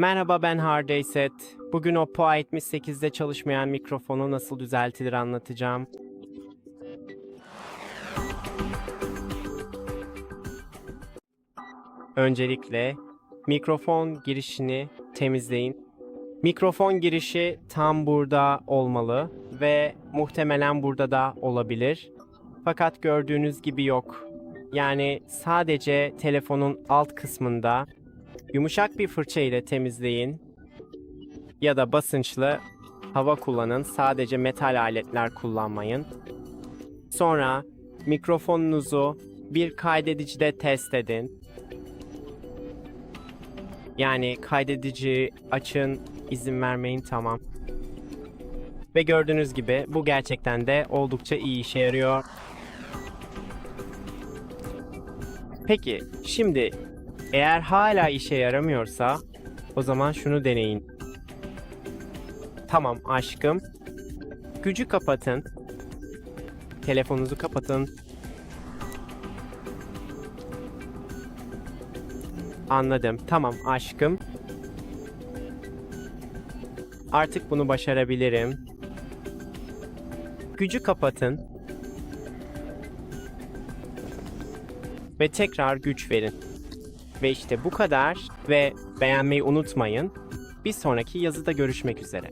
Merhaba ben Hardayset. Bugün Oppo A78'de çalışmayan mikrofonu nasıl düzeltilir anlatacağım. Öncelikle mikrofon girişini temizleyin. Mikrofon girişi tam burada olmalı ve muhtemelen burada da olabilir. Fakat gördüğünüz gibi yok. Yani sadece telefonun alt kısmında Yumuşak bir fırça ile temizleyin ya da basınçlı hava kullanın. Sadece metal aletler kullanmayın. Sonra mikrofonunuzu bir kaydedicide test edin. Yani kaydedici açın, izin vermeyin tamam. Ve gördüğünüz gibi bu gerçekten de oldukça iyi işe yarıyor. Peki şimdi eğer hala işe yaramıyorsa o zaman şunu deneyin. Tamam aşkım. Gücü kapatın. Telefonunuzu kapatın. Anladım. Tamam aşkım. Artık bunu başarabilirim. Gücü kapatın. Ve tekrar güç verin. Ve işte bu kadar ve beğenmeyi unutmayın. Bir sonraki yazıda görüşmek üzere.